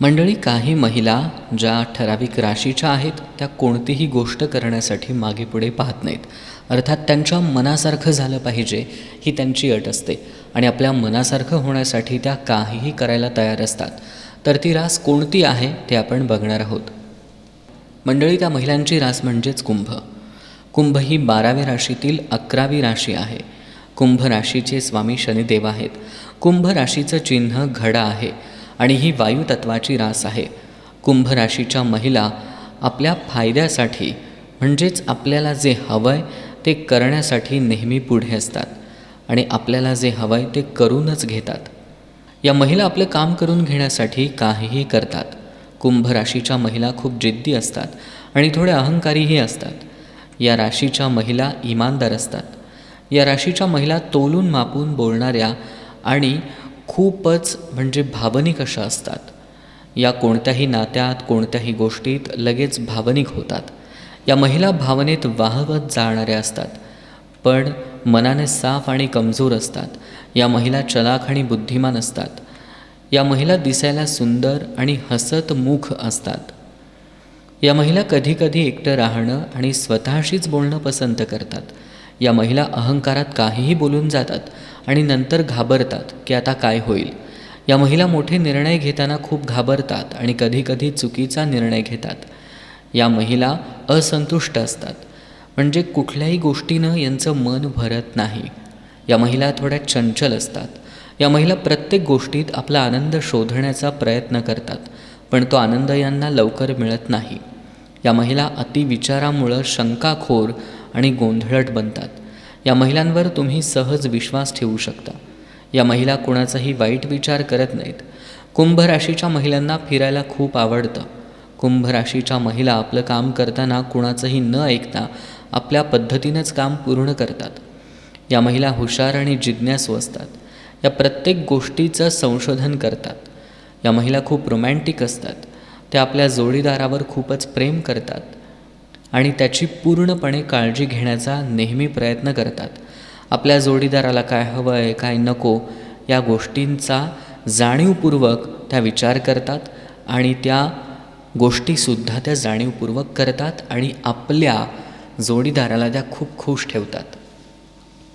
मंडळी काही महिला ज्या ठराविक राशीच्या आहेत त्या कोणतीही गोष्ट करण्यासाठी मागे पुढे पाहत नाहीत. अर्थात त्यांच्या मनासारखं झालं पाहिजे ही त्यांची अट असते. आणि आपल्या मनासारखं होण्यासाठी त्या काहीही करायला तयार असतात. तर ती रास कोणती आहे ते आपण बघणार आहोत. मंडळी त्या महिलांची रास म्हणजेच कुंभ. कुंभ ही बाराव्या राशीतील अकरावी राशी आहे. कुंभ राशीचे स्वामी शनिदेव आहेत. कुंभ राशीचं चिन्ह घडा आहे. आणि ही वायुतत्वाची रास आहे. कुंभ राशीच्या महिला आपल्या फायद्यासाठी म्हणजेच आपल्याला जे हवं आहे ते करण्यासाठी नेहमी पुढे असतात आणि आपल्याला जे हवं आहे ते करूनच घेतात. या महिला आपलं काम करून घेण्यासाठी काहीही करतात. कुंभ राशीच्या महिला खूप जिद्दी असतात आणि थोड्या अहंकारीही असतात. या राशीच्या महिला इमानदार असतात. या राशीच्या महिला तोलून मापून बोलणाऱ्या आणि खूपच म्हणजे भावनिक अशा असतात. या कोणत्याही नात्यात कोणत्याही गोष्टीत लगेच भावनिक होतात. या महिला भावनेत वाहवत जाणाऱ्या असतात. पण मनाने साफ आणि कमजोर असतात. या महिला चलाख आणि बुद्धिमान असतात. या महिला दिसायला सुंदर आणि हसत मुख असतात. या महिला कधीकधी एकटं राहणं आणि स्वतःशीच बोलणं पसंत करतात. या महिला अहंकारात काहीही बोलून जातात. आणि नंतर घाबरतात की आता काय होईल. या महिला मोठे निर्णय घेताना खूप घाबरतात आणि कधीकधी चुकीचा निर्णय घेतात. या महिला असंतुष्ट असतात. म्हणजे कुठल्याही गोष्टीनं यांचं मन भरत नाही. या महिला थोड्या चंचल असतात. या महिला प्रत्येक गोष्टीत आपला आनंद शोधण्याचा प्रयत्न करतात पण तो आनंद यांना लवकर मिळत नाही. या महिला अतिविचारामुळं शंकाखोर आणि गोंधळट बनतात. या महिलांवर तुम्ही सहज विश्वास ठेवू शकता. या महिला कोणाचाही वाईट विचार करत नाहीत. कुंभ राशीच्या महिलांना फिरायला खूप आवडतं. कुंभ राशीच्या महिला आपलं काम करताना कुणाचंही न ऐकता आपल्या पद्धतीनंच काम पूर्ण करतात. या महिला हुशार आणि जिज्ञासू असतात. या प्रत्येक गोष्टीचं संशोधन करतात. या महिला खूप रोमॅन्टिक असतात. त्या आपल्या जोडीदारावर खूपच प्रेम करतात. आणि त्याची पूर्णपणे काळजी घेण्याचा नेहमी प्रयत्न करतात. आपल्या जोडीदाराला काय हवं आहे काय नको या गोष्टींचा जाणीवपूर्वक त्या विचार करतात आणि त्या गोष्टीसुद्धा त्या जाणीवपूर्वक करतात आणि आपल्या जोडीदाराला त्या खूप खुश ठेवतात.